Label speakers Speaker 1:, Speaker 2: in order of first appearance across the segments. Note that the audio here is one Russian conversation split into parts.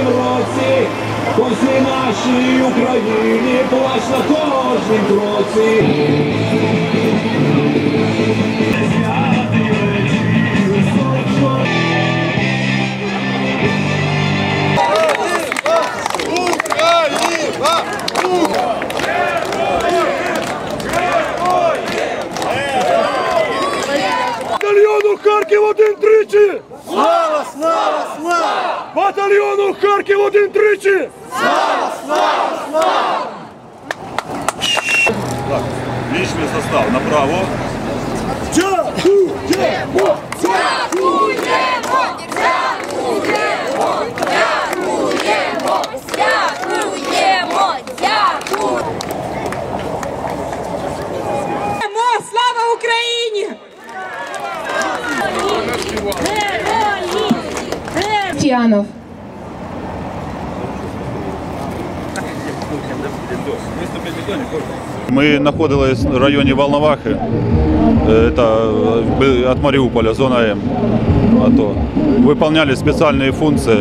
Speaker 1: 23 році, Ось нашій Україні плач на кожнім кроці.
Speaker 2: Харків один тричі! Слава, слава, слава! Батальйону Харків один тричі!
Speaker 3: Личный состав направо.
Speaker 2: Дякуємо!
Speaker 4: Дякуємо!
Speaker 5: Фіанов.
Speaker 3: Мы находились в районе Волновахи. Это э, от Мариуполя, зона М. АТО. Выполняли специальные функции,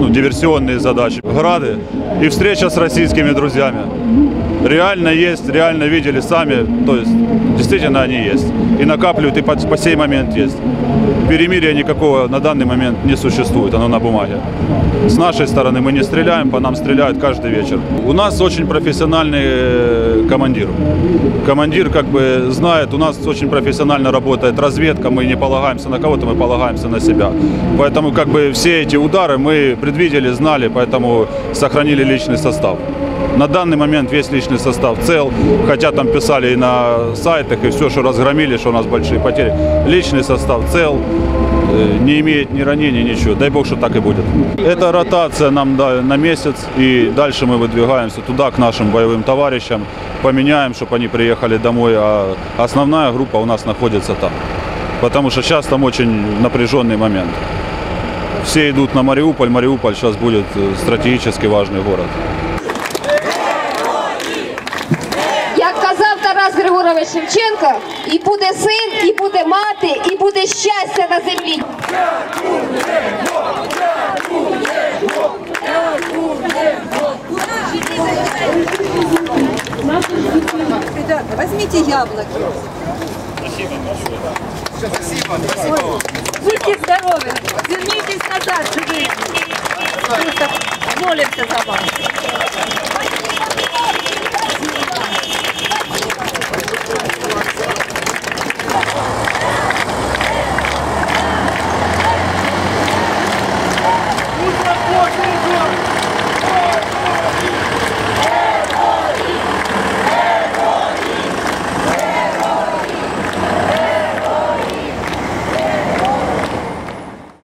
Speaker 3: ну, диверсионные задачи. Грады и встреча с российскими друзьями. Реально есть, реально видели сами, то есть действительно они есть. И накапливают, и по, по сей момент есть. Перемирия никакого на данный момент не существует, оно на бумаге. С нашей стороны мы не стреляем, по нам стреляют каждый вечер. У нас очень профессиональный э, командир. Командир как бы знает, у нас очень профессионально работает разведка, мы не полагаемся на кого-то, мы полагаемся на себя. Поэтому как бы все эти удары мы предвидели, знали, поэтому сохранили личный состав. На данный момент весь личный состав цел, хотя там писали и на сайтах, и все, что разгромили, что у нас большие потери. Личный состав цел, э, не имеет ни ранений, ничего. Дай бог, что так и будет. Это ротация нам на месяц, и дальше мы выдвигаемся туда, к нашим боевым товарищам, поменяем, чтобы они приехали домой, а основная группа у нас находится там. Потому что сейчас там очень напряженный момент. Все идут на Мариуполь, Мариуполь сейчас будет э, стратегически важный город.
Speaker 6: Тарас Григорович Шевченко, і буде син, і буде мати, і буде щастя на землі.
Speaker 7: Ребята, возьмите яблоки. Будьте здоровы. Вернитесь назад, живые. Просто молимся за вас.